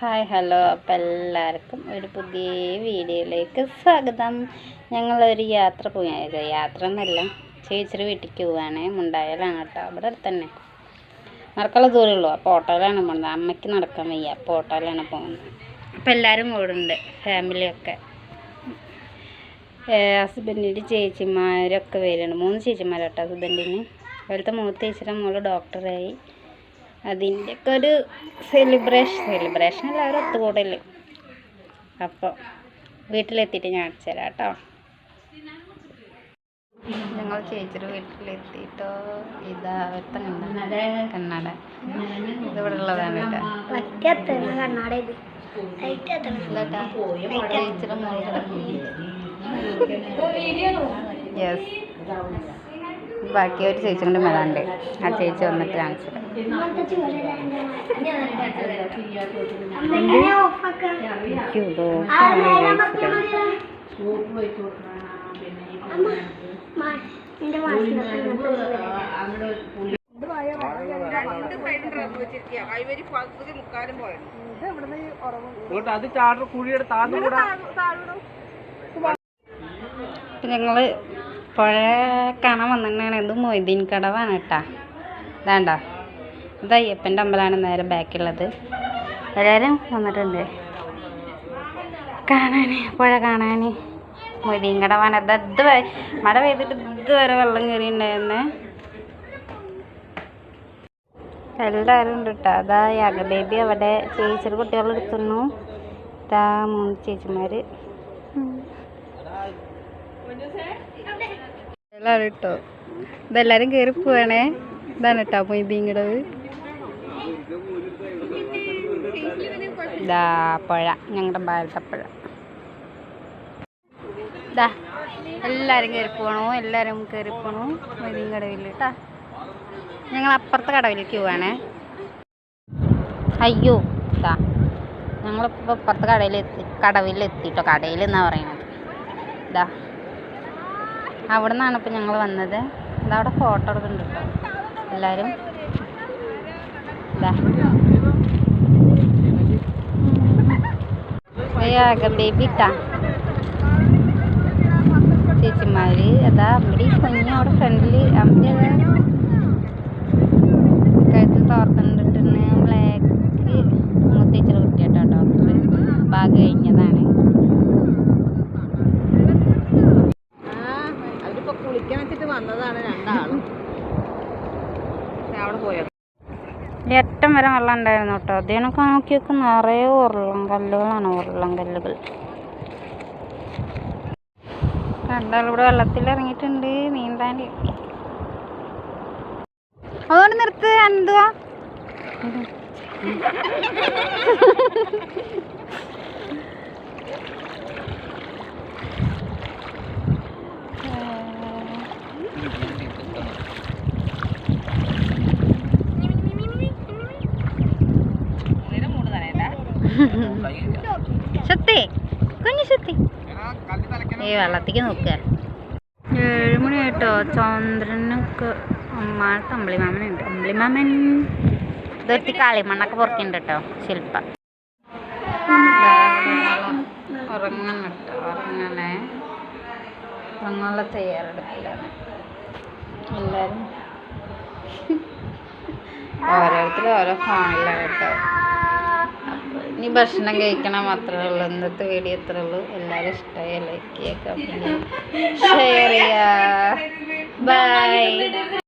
Hi hello. അപ്പം എല്ലാവർക്കും ഒരു പുതിയ വീഡിയോയിലേക്ക് സ്വാഗതം. ഞങ്ങളൊരു യാത്ര പോയി യാത്ര എന്നല്ല ചേച്ചിയുടെ വീട്ടിലേക്ക് പോവാണ് മുണ്ടായാലാണ് കേട്ടോ. അവിടെ അടുത്ത് തന്നെ നടക്കാനുള്ള ദൂരമേ ഉള്ളൂ. അപ്പോൾ ഓട്ടോയിലാണ് പോകുന്നത് അമ്മയ്ക്ക് നടക്കാൻ വയ്യ. അപ്പോൾ ഓട്ടോയിലാണ് പോകുന്നത്. അപ്പോൾ എല്ലാവരും കൂടുണ്ട് ഫാമിലിയൊക്കെ ഹസ്ബൻഡിന്റെ ചേച്ചിമാരൊക്കെ വരുന്നുണ്ട് മൂന്ന് ചേച്ചിമാരാട്ടോ ഹസ്ബൻഡിന് അതിലത്തെ മൂത്ത ചേച്ചിയുടെ മോൾ ഡോക്ടറായി അതിന്റെയൊക്കെ ഒരു സെലിബ്രേഷൻ സെലിബ്രേഷൻ എല്ലാവരും ഒത്തുകൂടൽ അപ്പോൾ വീട്ടിലെത്തിയിട്ട് ഞാൻ അടിച്ചു തരാം കേട്ടോ. ഞങ്ങൾ ചേച്ചിയുടെ വീട്ടിലെത്തിയിട്ടോ? ഇതാ അവിടുത്തെ കണ്ണാട. കണ്ണട. ഇതിവിടെ ഉള്ളതാണ് ചേച്ചിയുടെ മോൾ യെസ് ബാക്കി ഒരു ചേച്ചി കൊണ്ട് വരാണ്ട് ആ ചേച്ചി വന്നിട്ട് കാണിച്ചു പിന്നെ ഞങ്ങൾ അത് കുഴിയുടെ ഇപ്പം ഞങ്ങൾ പുഴ കാണാൻ വന്നിട്ടാണ് ഇത് മൊയ്തീൻ കടവാണ് കേട്ടാ. ഇതാണ്ട. ഇത് അയ്യപ്പന്റെ അമ്പലമാണ് നേരെ ബാക്കിയുള്ളത്. എല്ലാവരും വന്നിട്ടുണ്ട്. കാണാൻ പുഴ കാണാൻ മൊയ്തീൻ കടവാണ്. അത് ഇത് മഴ പെയ്തിട്ട് ഇതുവരെ വെള്ളം കയറിയിട്ടുണ്ടായിരുന്നേ. എല്ലാവരും ഉണ്ട് കേട്ടോ. അതാ യാഗ ബേബി അവിടെ ചേച്ചിയുടെ കുട്ടികളെടുത്തുന്നു ഇതാ മൂന്ന് ചേച്ചിമാർ എല്ലാവരും ഇട്ടോ. ഇതെല്ലാരും കയറി പോവാണേ. ഇതാണ് കേട്ടോ മൊയ്തീങ്കടവ് ഇതാ പുഴ ഞങ്ങളുടെ ബാലത്തപ്പഴ പുഴ. ഇതാ എല്ലാവരും കയറി പോണു എല്ലാവരും കയറി പോണു മൊയ്തീൻ കടവിൽ കേട്ടാ ഞങ്ങൾ അപ്പുറത്തെ കടവിലേക്ക് പോവാണേ. അയ്യോ ഇതാ. ഞങ്ങളിപ്പോൾ കടയിൽ കടയിലെത്തി കടവിലെത്തിട്ടോ കടയിൽ എന്നാ പറയണത്? ഇതാ. അവിടെ നിന്നാണ് ഇപ്പം ഞങ്ങൾ വന്നത്. അതവിടെ ഫോട്ടോ എടുക്കുന്നുണ്ട് കേട്ടോ എല്ലാവരും ഇതാ. ബേബി ഇട്ടാ ചേച്ചിമാര്. അതാ അവിടെ കുഞ്ഞ് അവിടെ ഫ്രണ്ടിൽ അവിടെ കഴുത്ത് തോർത്തുണ്ടിട്ടുണ്ട് ബ്ലാക്ക് കുളിക്കാൻ വെച്ചിട്ട് വന്നതാണ് രണ്ടാളും. അവിടെ പോയോ? എട്ടം വരെ വെള്ളം ഉണ്ടായിരുന്നു കേട്ടോ. അതിനൊക്കെ നോക്കിയൊക്കെ നോക്കും നിറയെ ഉരുളം കല്ലുകളാണ് ഉരുളം കല്ലുകൾ. രണ്ടാൾ ഇവിടെ വെള്ളത്തിൽ ഇറങ്ങിയിട്ടുണ്ട് നീന്താൻ. അതുകൊണ്ട് നിർത്ത് എന്തുവാ ശക്തി കുഞ്ഞു ശക്തി. ഈ വെള്ളത്തേക്ക് നോക്കുക ഏഴുമണി കേട്ടോ. ചന്ദ്രനൊക്കെ അമ്മാട്ട് തമ്പിളിമാമനുണ്ട് അമ്പിളിമാമൻ ഇതൊരുത്തി കാളിമണ്ണൊക്കെ പുറത്തുണ്ട് കേട്ടോ ശില്പ. ഉറങ്ങണം കേട്ടോ ഉറങ്ങണേ. ഉറങ്ങാനുള്ള തയ്യാറെടുപ്പിലാണ്. എല്ലാവരും ഓരോരുത്തരും ഓരോ ഫോണിലാണ് കേട്ടോ. അപ്പോൾ ഇനി ഭക്ഷണം കഴിക്കണം മാത്രമേ ഉള്ളൂ. ഇന്നത്തെ വീഡിയോ ഇത്രേ ഉള്ളൂ. എല്ലാവരും ഇഷ്ടമായ ലൈക്ക് ചെയ്യുക ഷെയർ ചെയ്യുക ബൈ